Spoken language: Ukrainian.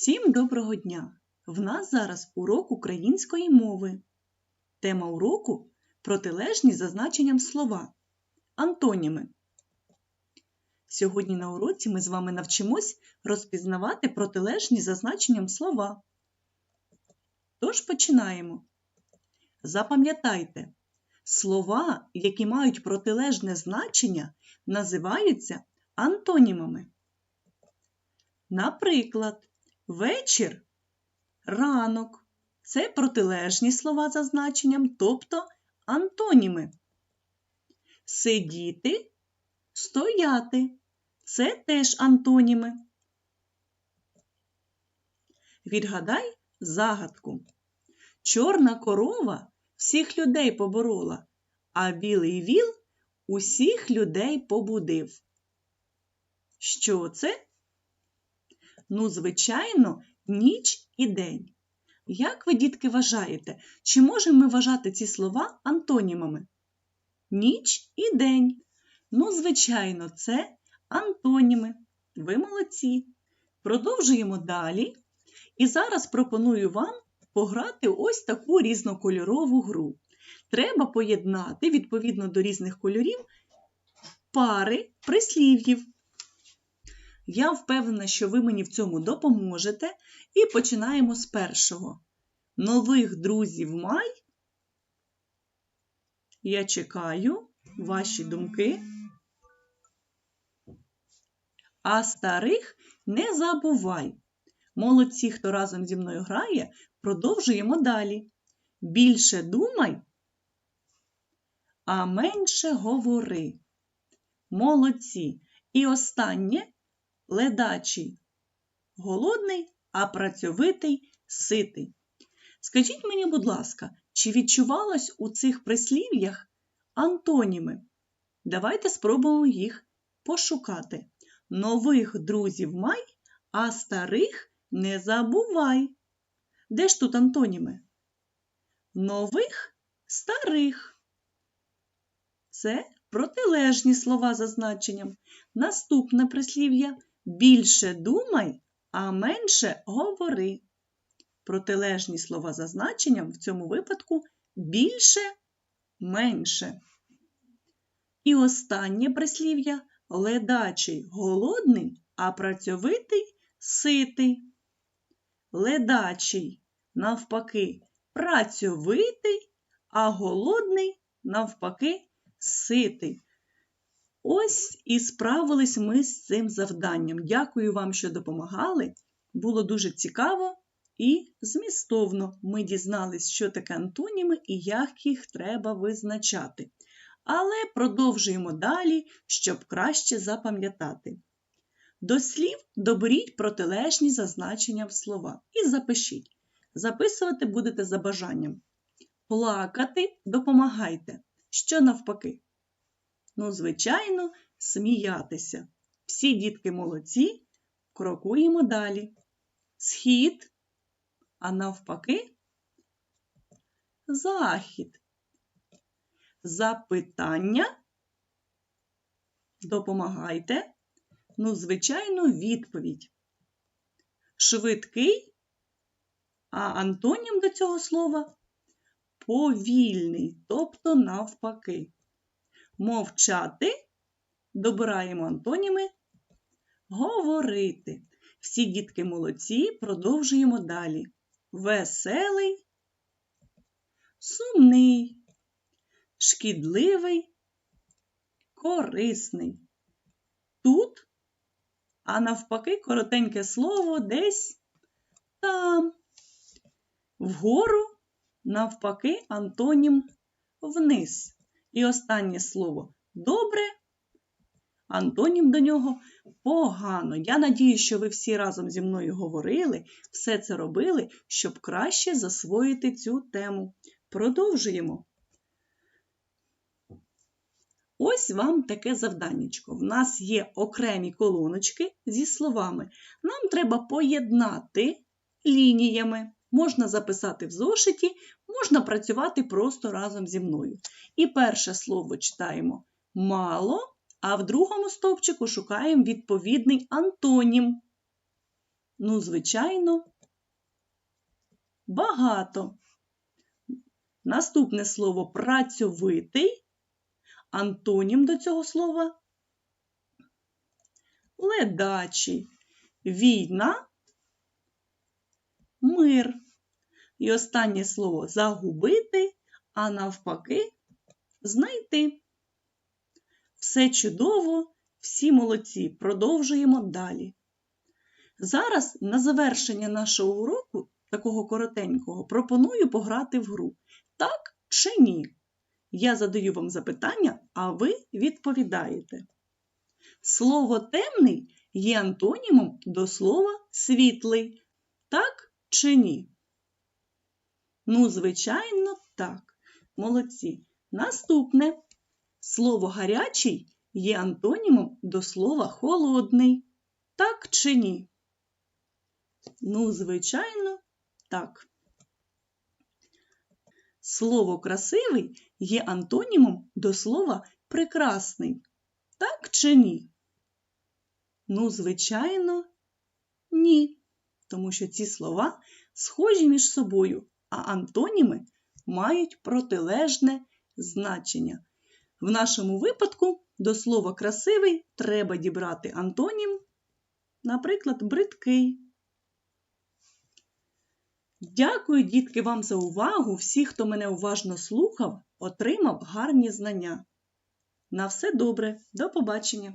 Всім доброго дня! В нас зараз урок української мови. Тема уроку протилежні за значенням слова. Антоніми. Сьогодні на уроці ми з вами навчимось розпізнавати протилежні за значенням слова. Тож починаємо. Запам'ятайте, слова, які мають протилежне значення, називаються антонімами. Наприклад, вечір, ранок це протилежні слова за значенням, тобто антоніми. Сидіти, стояти це теж антоніми. Відгадай загадку. Чорна корова всіх людей поборола, а білий віл усіх людей побудив. Що це? Ну, звичайно, ніч і день. Як ви, дітки, вважаєте, чи можемо ми вважати ці слова антонімами? Ніч і день. Ну, звичайно, це антоніми. Ви молодці. Продовжуємо далі. І зараз пропоную вам пограти ось таку різнокольорову гру. Треба поєднати відповідно до різних кольорів пари прислів'їв. Я впевнена, що ви мені в цьому допоможете. І починаємо з першого. Нових друзів май. Я чекаю ваші думки. А старих не забувай. Молодці, хто разом зі мною грає, продовжуємо далі. Більше думай, а менше говори. Молодці. І останнє ледачий, голодний, а працьовитий ситий. Скажіть мені, будь ласка, чи відчувалось у цих прислів'ях антоніми? Давайте спробуємо їх пошукати. Нових друзів май, а старих не забувай. Де ж тут антоніми? Нових старих. Це протилежні слова за значенням. Наступне прислів'я більше думай, а менше говори. Протилежні слова за значенням в цьому випадку більше менше. І останнє прислів'я ледачий голодний, а працьовитий ситий. Ледачий, навпаки, працьовитий, а голодний, навпаки, ситий. Ось і справились ми з цим завданням. Дякую вам, що допомагали. Було дуже цікаво і змістовно. Ми дізнались, що таке антоніми і як їх треба визначати. Але продовжуємо далі, щоб краще запам'ятати. До слів доберіть протилежні зазначення в слова і запишіть. Записувати будете за бажанням. Плакати допомагайте. Що навпаки? Ну, звичайно, сміятися. Всі дітки молодці, крокуємо далі. Схід, а навпаки, захід. Запитання. Допомагайте. Ну, звичайно, відповідь. Швидкий, а антонім до цього слова повільний, тобто навпаки. Мовчати добираємо антоніми говорити. Всі дітки молодці, продовжуємо далі. Веселий, сумний, шкідливий, корисний. Тут, а навпаки, коротеньке слово десь там. Вгору, навпаки, антонім вниз. І останнє слово добре, антонім до нього погано. Я надію, що ви всі разом зі мною говорили, все це робили, щоб краще засвоїти цю тему. Продовжуємо. Ось вам таке завданнячко. В нас є окремі колоночки зі словами. Нам треба поєднати лініями. Можна записати в зошиті, можна працювати просто разом зі мною. І перше слово читаємо мало, а в другому стовпчику шукаємо відповідний антонім. Ну, звичайно, багато. Наступне слово працьовитий. Антонім до цього слова ледачий. Війна, мир. І останнє слово загубити, а навпаки, знайти. Все чудово, всі молодці. Продовжуємо далі. Зараз на завершення нашого уроку, такого коротенького, пропоную пограти в гру. Так чи ні? Я задаю вам запитання, а ви відповідаєте. Слово темний є антонімом до слова світлий. Так чи ні? Ну, звичайно, так. Молодці. Наступне слово гарячий є антонімом до слова холодний. Так чи ні? Ну, звичайно, так. Слово красивий є антонімом до слова прекрасний. Так чи ні? Ну, звичайно, ні. Тому що ці слова схожі між собою, а антоніми мають протилежне значення. В нашому випадку до слова красивий треба дібрати антонім, наприклад, бридкий. Дякую, дітки, вам за увагу. Всі, хто мене уважно слухав, отримав гарні знання. На все добре, до побачення!